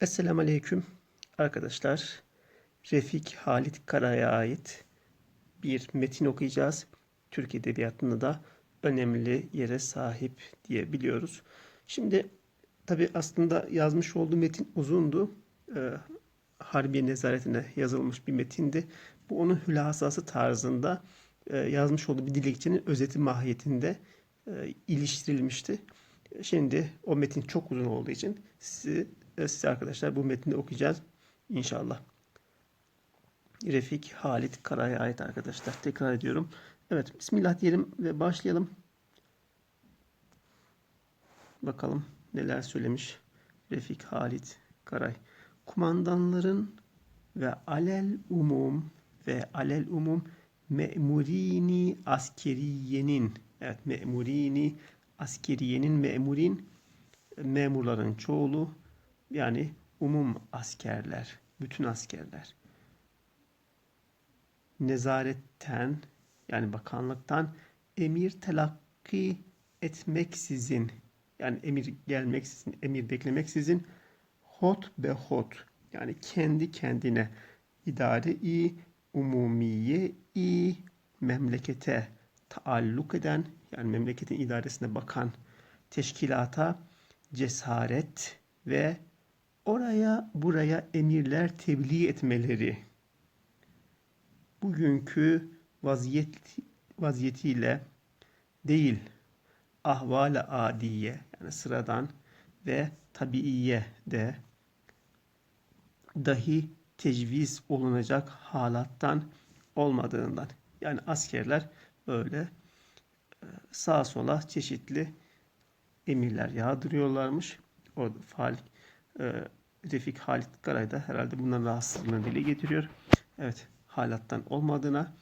Esselamu Aleyküm arkadaşlar. Refik Halit Kara'ya ait bir metin okuyacağız. Türk Edebiyatı'nda da önemli yere sahip diye biliyoruz. Şimdi tabi aslında yazmış olduğu metin uzundu. Ee, Harbiye nezaretine yazılmış bir metindi. Bu onun hülasası tarzında e, yazmış olduğu bir dilekçenin özeti mahiyetinde e, iliştirilmişti. Şimdi o metin çok uzun olduğu için sizi, size arkadaşlar bu metni okuyacağız inşallah. Refik Halit Kara'ya ait arkadaşlar. Tekrar ediyorum. Evet Bismillah diyelim ve başlayalım. Bakalım neler söylemiş Refik Halit Karay. Kumandanların ve alel umum ve alel umum me'murini askeriyenin evet me'murini askeriyenin me'murin memurların çoğulu yani umum askerler, bütün askerler nezaretten yani bakanlıktan emir telakki etmeksizin yani emir gelmeksizin, emir beklemeksizin hot be hot yani kendi kendine idare-i umumiye i memlekete taalluk eden yani memleketin idaresine bakan teşkilata cesaret ve oraya buraya emirler tebliğ etmeleri bugünkü vaziyet vaziyetiyle değil ahvale adiye yani sıradan ve tabiiye de dahi tecviz olunacak halattan olmadığından. Yani askerler böyle e, sağa sola çeşitli emirler yağdırıyorlarmış. O Falik e, Refik Halit Garay da herhalde bundan rahatsızlığını dile getiriyor. Evet halattan olmadığına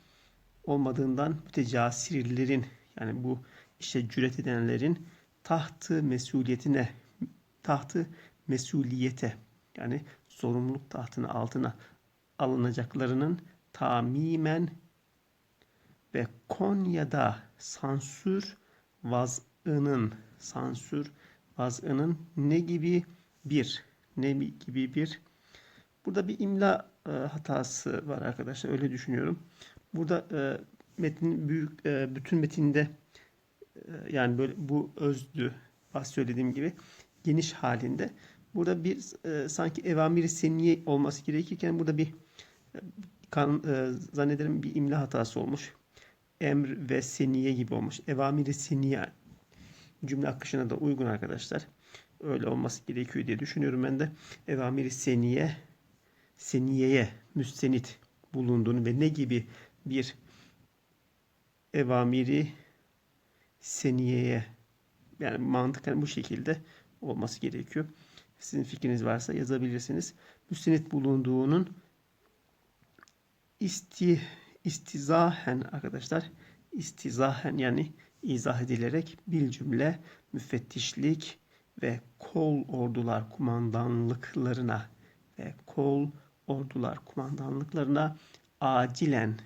olmadığından mütecasirlerin yani bu işte cüret edenlerin tahtı mesuliyetine tahtı mesuliyete yani sorumluluk tahtına altına alınacaklarının tamimen ve Konya'da sansür vaz'ının sansür vaz'ının ne gibi bir ne gibi bir burada bir imla e, hatası var arkadaşlar öyle düşünüyorum. Burada e, metin büyük e, bütün metinde yani böyle bu özdü bas söylediğim gibi geniş halinde burada bir sanki evamiri seniye olması gerekirken burada bir kan, zannederim bir imla hatası olmuş. Emr ve seniye gibi olmuş. Evamiri seniye cümle akışına da uygun arkadaşlar. Öyle olması gerekiyor diye düşünüyorum ben de. Evamiri seniye seniyeye müstenit bulunduğunu ve ne gibi bir evamiri seniyeye yani mantıken bu şekilde olması gerekiyor. Sizin fikriniz varsa yazabilirsiniz. Müstenit bulunduğunun isti, istizahen arkadaşlar istizahen yani izah edilerek bir cümle müfettişlik ve kol ordular kumandanlıklarına ve kol ordular kumandanlıklarına acilen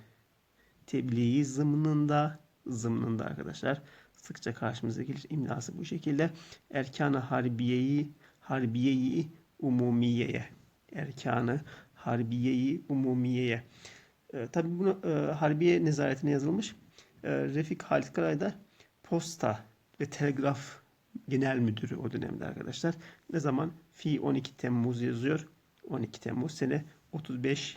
tebliği zımnında zımnında arkadaşlar. Sıkça karşımıza gelir imlası bu şekilde. Erkanı harbiyeyi harbiyeyi umumiyeye. Erkanı harbiyeyi umumiyeye. E, tabi bunu e, harbiye nezaretine yazılmış. E, Refik Halit Karay da posta ve telgraf genel müdürü o dönemde arkadaşlar. Ne zaman? Fi 12 Temmuz yazıyor. 12 Temmuz sene 35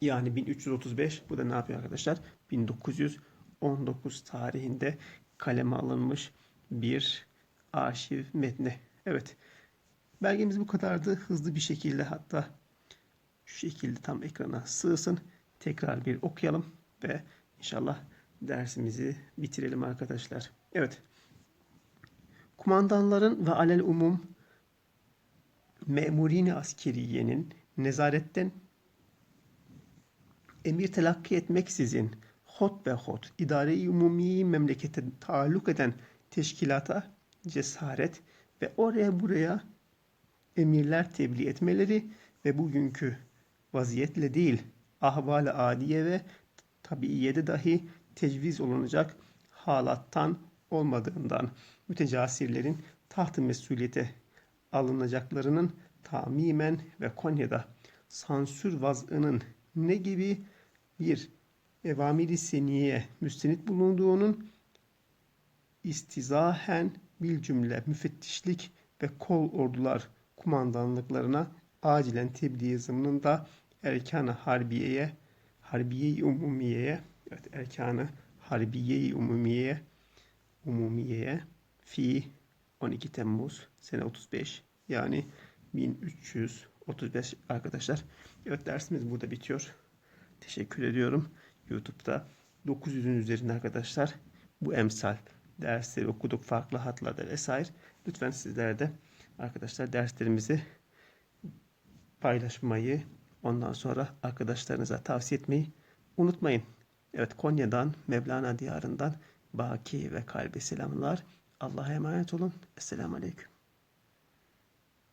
yani 1335 bu da ne yapıyor arkadaşlar? 1919 tarihinde kaleme alınmış bir arşiv metni. Evet belgemiz bu kadardı. Hızlı bir şekilde hatta şu şekilde tam ekrana sığsın. Tekrar bir okuyalım ve inşallah dersimizi bitirelim arkadaşlar. Evet kumandanların ve alel umum memurini askeriyenin nezaretten emir telakki etmeksizin hot be hot idare-i umumi memlekete taalluk eden teşkilata cesaret ve oraya buraya emirler tebliğ etmeleri ve bugünkü vaziyetle değil ahval adiye ve tabiiyede dahi tecviz olunacak halattan olmadığından mütecasirlerin tahtı mesuliyete alınacaklarının tamimen ve Konya'da sansür vazının ne gibi bir evamiri seniye müstenit bulunduğunun istizahen bil cümle müfettişlik ve kol ordular kumandanlıklarına acilen tebliğ zımnında erkan-ı harbiyeye harbiye-i umumiyeye evet erkan-ı harbiye-i umumiyeye umumiyeye fi 12 Temmuz sene 35 yani 1335 arkadaşlar. Evet dersimiz burada bitiyor. Teşekkür ediyorum. YouTube'da 900'ün üzerinde arkadaşlar bu emsal dersleri okuduk farklı hatlarda vesaire. Lütfen sizler de arkadaşlar derslerimizi paylaşmayı ondan sonra arkadaşlarınıza tavsiye etmeyi unutmayın. Evet Konya'dan Mevlana diyarından Baki ve kalbe selamlar. Allah'a emanet olun. Esselamu Aleyküm.